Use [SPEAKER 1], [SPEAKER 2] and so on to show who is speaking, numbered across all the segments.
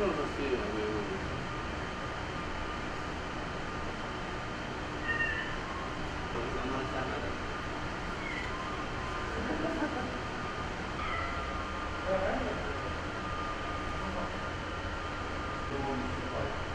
[SPEAKER 1] 刚刚下班了。哈哈哈。我来了。好。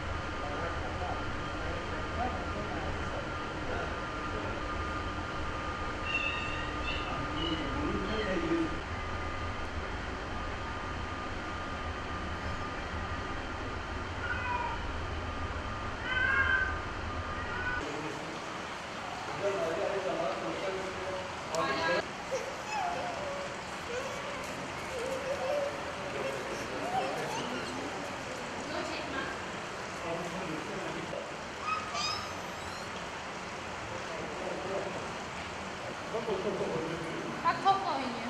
[SPEAKER 2] Bak topla oynuyor.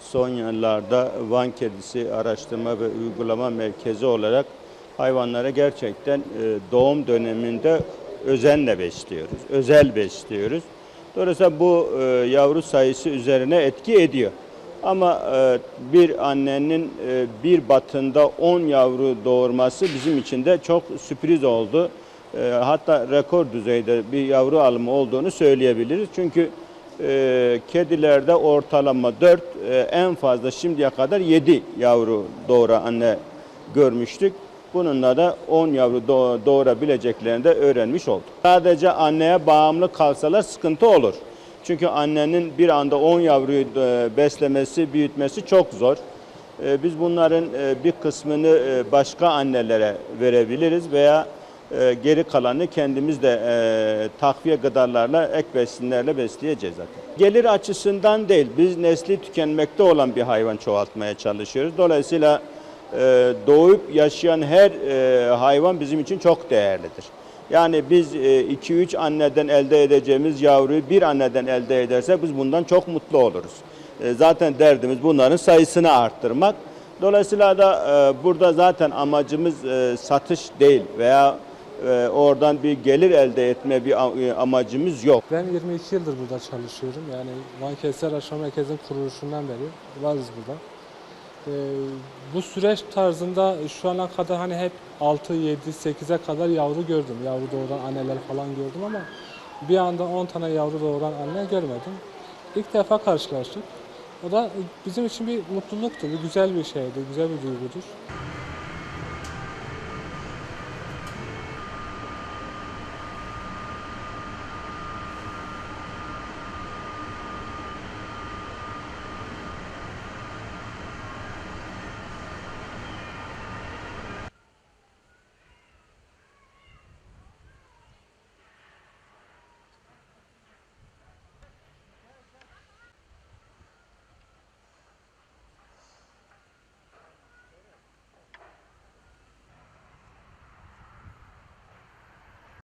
[SPEAKER 3] Son yıllarda Van Kedisi Araştırma ve Uygulama Merkezi olarak hayvanlara gerçekten e, doğum döneminde özenle besliyoruz, özel besliyoruz. Dolayısıyla bu e, yavru sayısı üzerine etki ediyor. Ama e, bir annenin e, bir batında 10 yavru doğurması bizim için de çok sürpriz oldu. E, Hatta rekor düzeyde bir yavru alımı olduğunu söyleyebiliriz. Çünkü e, kedilerde ortalama 4, e, en fazla şimdiye kadar 7 yavru doğuran anne görmüştük. Bununla da 10 yavru doğ- doğurabileceklerini de öğrenmiş olduk. Sadece anneye bağımlı kalsalar sıkıntı olur. Çünkü annenin bir anda 10 yavruyu e, beslemesi, büyütmesi çok zor. E, Biz bunların e, bir kısmını başka annelere verebiliriz veya geri kalanı kendimiz de takviye gıdalarla, ek besinlerle besleyeceğiz zaten. Gelir açısından değil, biz nesli tükenmekte olan bir hayvan çoğaltmaya çalışıyoruz. Dolayısıyla e, doğup yaşayan her e, hayvan bizim için çok değerlidir. Yani biz 2-3 anneden elde edeceğimiz yavruyu bir anneden elde edersek biz bundan çok mutlu oluruz. E, Zaten derdimiz bunların sayısını arttırmak. Dolayısıyla da e, burada zaten amacımız e, satış değil veya e, oradan bir gelir elde etme bir e, amacımız yok.
[SPEAKER 4] Ben 22 yıldır burada çalışıyorum. Yani Van Kensel Araştırma Merkezi'nin kuruluşundan beri varız burada. Ee, bu süreç tarzında şu ana kadar hani hep 6, 7, 8'e kadar yavru gördüm. Yavru doğuran anneler falan gördüm ama bir anda 10 tane yavru doğuran anne görmedim. İlk defa karşılaştık. O da bizim için bir mutluluktu, bir güzel bir şeydi, güzel bir duygudur.